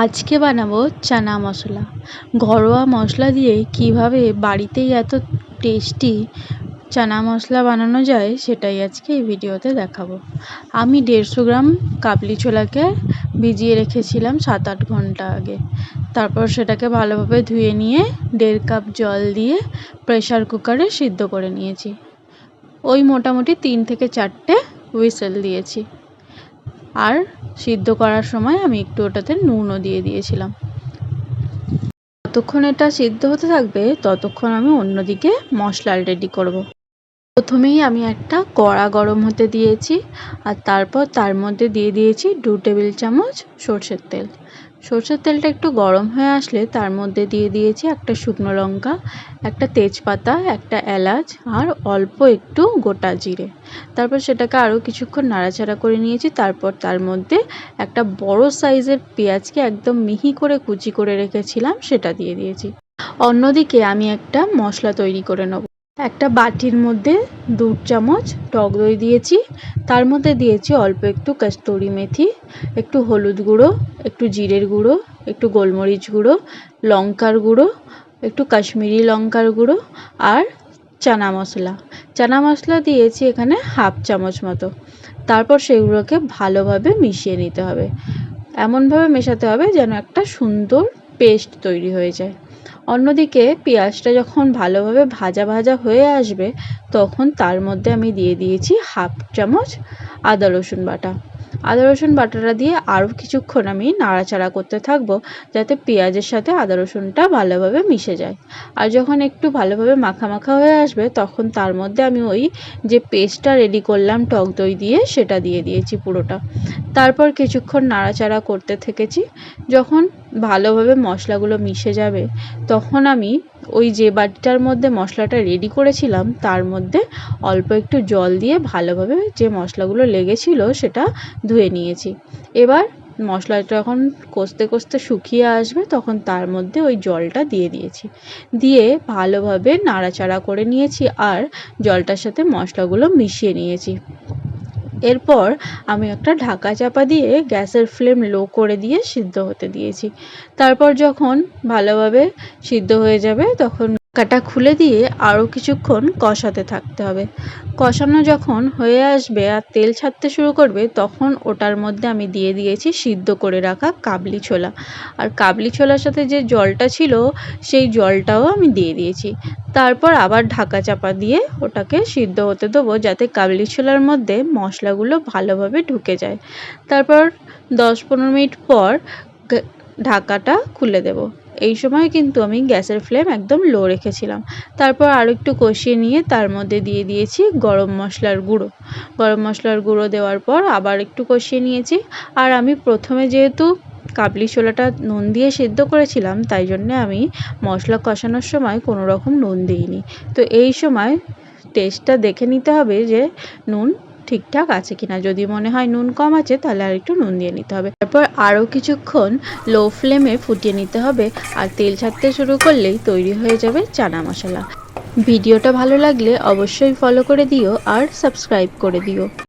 আজকে বানাবো চানা মশলা। ঘরোয়া মশলা দিয়ে কীভাবে বাড়িতেই এত টেস্টি চানা মশলা বানানো যায় সেটাই আজকে এই ভিডিওতে দেখাবো। আমি দেড়শো গ্রাম কাবলি ছোলাকে ভিজিয়ে রেখেছিলাম সাত আট ঘণ্টা আগে। তারপর সেটাকে ভালোভাবে ধুয়ে নিয়ে দেড় কাপ জল দিয়ে প্রেশার কুকারে সিদ্ধ করে নিয়েছি। ওই মোটামুটি তিন থেকে চারটে হুইসেল দিয়েছি। আর সিদ্ধ করার সময় আমি একটু ওটাতে নুনও দিয়ে দিয়েছিলাম যতক্ষণ এটা সিদ্ধ হতে থাকবে, ততক্ষণ আমি অন্যদিকে মশলা রেডি করব। প্রথমেই আমি একটা কড়া গরম হতে দিয়েছি আর তারপর তার মধ্যে দিয়ে দিয়েছি দু টেবিল চামচ সর্ষের তেল সর্ষের তেলটা একটু গরম হয়ে আসলে তার মধ্যে দিয়ে দিয়েছি একটা শুকনো লঙ্কা, একটা তেজপাতা, একটা এলাচ আর অল্প একটু গোটা জিরে। তারপর সেটাকে আরও কিছুক্ষণ নাড়াচাড়া করে নিয়েছি, তারপর তার মধ্যে একটা বড় সাইজের পেঁয়াজকে একদম মিহি করে কুচি করে রেখেছিলাম, সেটা দিয়ে দিয়েছি। অন্যদিকে আমি একটা মশলা তৈরি করে নেব। একটা বাটির মধ্যে দু চামচ, টক দই দিয়েছি। তার মধ্যে দিয়েছি অল্প একটু কস্তুরি মেথি, একটু হলুদ গুঁড়ো, একটু জিরের গুঁড়ো, একটু গোলমরিচ গুঁড়ো, লঙ্কার গুঁড়ো, একটু কাশ্মীরি লঙ্কার গুঁড়ো আর চানা মশলা। চানা মশলা দিয়েছি এখানে হাফ চামচ মতো। তারপর সেগুলোকে ভালোভাবে মিশিয়ে নিতে হবে। এমনভাবে মেশাতে হবে যেন একটা সুন্দর পেস্ট তৈরি হয়ে যায়। অন্যদিকে পেঁয়াজটা যখন ভালোভাবে ভাজা ভাজা হয়ে আসবে, তখন তার মধ্যে আমি দিয়ে দিয়েছি হাফ চামচ আদা রসুন বাটা। আদা রসুন বাটাটা দিয়ে আরও কিছুক্ষণ আমি নাড়াচাড়া করতে থাকব, যাতে পেঁয়াজের সাথে আদা রসুনটা ভালোভাবে মিশে যায়। আর যখন একটু ভালোভাবে মাখা মাখা হয়ে আসবে, তখন তার মধ্যে আমি ওই যে পেস্টটা রেডি করলাম টক দই দিয়ে, সেটা দিয়ে দিয়েছি পুরোটা। তারপর কিছুক্ষণ নাড়াচাড়া করতে থেকেছি। যখন ভালোভাবে মশলাগুলো মিশে যাবে, তখন আমি ওই যে বাটিটার মধ্যে মশলাটা রেডি করেছিলাম, তার মধ্যে অল্প একটু জল দিয়ে ভালোভাবে যে মশলাগুলো লেগেছিল সেটা ধুয়ে নিয়েছি। এবার মশলাটা যখন কষতে কষতে শুকিয়ে আসবে, তখন তার মধ্যে ওই জলটা দিয়ে দিয়েছি। দিয়ে ভালোভাবে নাড়াচাড়া করে নিয়েছি আর জলটার সাথে মশলাগুলো মিশিয়ে নিয়েছি। এরপর আমি একটা ঢাকা চাপা দিয়ে গ্যাসের ফ্লেম লো করে দিয়ে সিদ্ধ হতে দিয়েছি। তারপর যখন ভালোভাবে সিদ্ধ হয়ে যাবে, তখন ঢাকাটা খুলে দিয়ে আরও কিছুক্ষণ কষাতে থাকতে হবে। কষানো যখন হয়ে আসবে আর তেল ছাড়তে শুরু করবে, তখন ওটার মধ্যে আমি দিয়ে দিয়েছি সিদ্ধ করে রাখা কাবলি ছোলা। আর কাবলি ছোলার সাথে যে জলটা ছিল, সেই জলটাও আমি দিয়ে দিয়েছি। তারপর আবার ঢাকা চাপা দিয়ে ওটাকে সিদ্ধ হতে দেবো যাতে কাবলি ছোলার মধ্যে মশলাগুলো ভালোভাবে ঢুকে যায়। তারপর দশ পনেরো মিনিট পর ঢাকাটা খুলে দেব। এই সময় কিন্তু আমি গ্যাসের ফ্লেম একদম লো রেখেছিলাম। তারপর আরও একটু কষিয়ে নিয়ে তার মধ্যে দিয়ে দিয়েছি গরম মশলার গুঁড়ো। গরম মশলার গুঁড়ো দেওয়ার পর আবার একটু কষিয়ে নিয়েছি। আর আমি প্রথমে যেহেতু কাবলি ছোলাটা নুন দিয়ে সেদ্ধ করেছিলাম, তাই জন্যে আমি মশলা কষানোর সময় কোনো রকম নুন দিইনি। তো এই সময় টেস্টটা দেখে নিতে হবে যে নুন ঠিকঠাক আছে কিনা? যদি মনে হয় নুন কম আছে, তাহলে আর একটু নুন দিয়ে নিতে হবে। তারপর আরও কিছুক্ষণ লো ফ্লেমে ফুটিয়ে নিতে হবে আর তেল ছাড়তে শুরু করলেই তৈরি হয়ে যাবে চানা মশলা। ভিডিওটা ভালো লাগলে অবশ্যই ফলো করে দিও আর সাবস্ক্রাইব করে দিও।